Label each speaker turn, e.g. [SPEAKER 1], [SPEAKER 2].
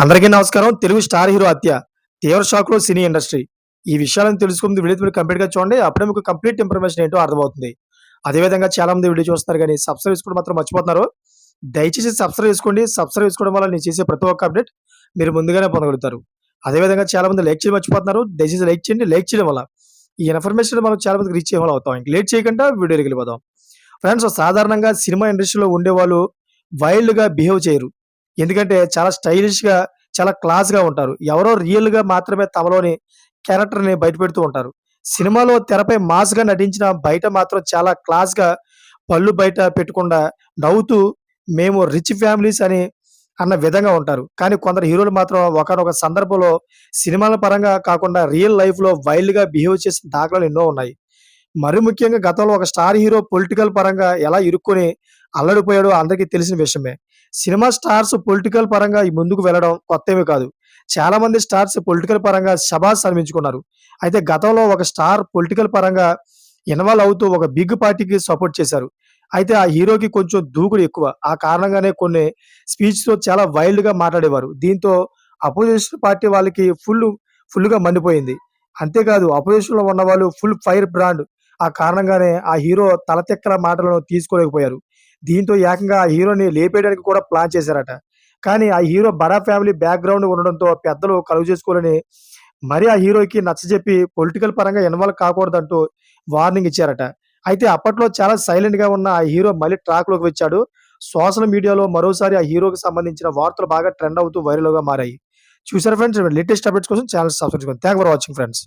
[SPEAKER 1] అందరికీ నమస్కారం. Telugu star hero హత్య. తీవ్ర షాక్లో సినీ ఇండస్ట్రీ. ఈ విషయాలను తెలుసుకుంది వీడియో మీరు కంప్లీట్గా చూడండి. అప్పుడే మీకు కంప్లీట్ ఇన్ఫర్మేషన్ ఏంటో అర్థమవుతుంది. అదేవిధంగా చాలా మంది వీడియో చూస్తారు కానీ సబ్స్క్రైబ్ చేసుకోవడం మాత్రం మర్చిపోతున్నారు. దయచేసి సబ్స్క్రైబ్ చేసుకోండి. సబ్స్క్రైబ్ చేసుకోవడం వల్ల నేను చేసే ప్రతి ఒక్క అప్డేట్ మీరు ముందుగానే పొందగలుగుతారు. అదేవిధంగా చాలా మంది లైక్ చేయడం మర్చిపోతున్నారు. దయచేసి లైక్ చేయండి. లైక్ చేయడం వల్ల ఈ ఇన్ఫర్మేషన్ మనం చాలా మందికి రీచ్ చేయడం అవుతాం. ఇంక లేట్ చేయకుండా వీడియోకి వెళ్ళిపోదాం. ఫ్రెండ్స్ సాధారణంగా సినిమా ఇండస్ట్రీలో ఉండేవాళ్ళు వాళ్ళు వైల్డ్గా బిహేవ్ చేయరు. ఎందుకంటే చాలా స్టైలిష్గా చాలా క్లాస్గా ఉంటారు. ఎవరో రియల్గా మాత్రమే తమలోని క్యారెక్టర్ని బయటపెడుతూ బయట పెడుతూ ఉంటారు. సినిమాలో తెరపై మాస్గా నటించిన బయట మాత్రం చాలా క్లాస్గా పళ్ళు బయట పెట్టకుండా నవ్వుతూ మేము రిచ్ ఫ్యామిలీస్ అని అన్న విధంగా ఉంటారు. కానీ కొందరు హీరోలు మాత్రం ఒకనొక సందర్భంలో సినిమాల పరంగా కాకుండా రియల్ లైఫ్లో వైల్డ్గా బిహేవ్ చేసిన దాఖలాలు ఎన్నో ఉన్నాయి. మరి ముఖ్యంగా గతంలో ఒక స్టార్ హీరో పొలిటికల్ పరంగా ఎలా ఇరుక్కొని అల్లడిపోయాడో అందరికీ తెలిసిన విషయమే. సినిమా స్టార్స్ పొలిటికల్ పరంగా ఈ ముందుకు వెళ్ళడం కొత్తేమీ కాదు. చాలా మంది స్టార్స్ పొలిటికల్ పరంగా శబాస్ అనిపించుకున్నారు అయితే గతంలో ఒక స్టార్ పొలిటికల్ పరంగా ఇన్వాల్వ్ అవుతూ ఒక బిగ్ పార్టీకి సపోర్ట్ చేశారు. అయితే ఆ హీరోకి కొంచెం దూకుడు ఎక్కువ. ఆ కారణంగానే కొన్ని స్పీచ్తో చాలా వైల్డ్గా మాట్లాడేవారు. దీంతో అపోజిషన్ పార్టీ వాళ్ళకి ఫుల్ ఫుల్గా మండిపోయింది. అంతేకాదు అపోజిషన్లో ఉన్న వాళ్ళు ఫుల్ ఫైర్ బ్రాండ్. ఆ కారణంగానే ఆ హీరో తలతెక్కల మాటలను తీసుకోలేకపోయారు. దీంతో ఏకంగా ఆ హీరోని లేపేయడానికి కూడా ప్లాన్ చేశారట. కానీ ఆ హీరో బడా ఫ్యామిలీ బ్యాక్గ్రౌండ్ ఉండడంతో పెద్దలు కలుగు చేసుకోవాలని మరి ఆ హీరోకి నచ్చజెప్పి పొలిటికల్ పరంగా ఇన్వాల్వ్ కాకూడదంటూ వార్నింగ్ ఇచ్చారట. అయితే అప్పట్లో చాలా సైలెంట్గా ఉన్న ఆ హీరో మళ్ళీ ట్రాక్లోకి వచ్చాడు. సోషల్ మీడియాలో మరోసారి ఆ హీరోకి సంబంధించిన వార్తలు బాగా ట్రెండ్ అవుతూ వైరల్గా మారాయి. చూసారు ఫ్రెండ్స్ లేటెస్ట్ అప్డేట్స్ కోసం ఛానల్ సబ్స్క్రైబ్ చేసుకోండి. Thank for watching friends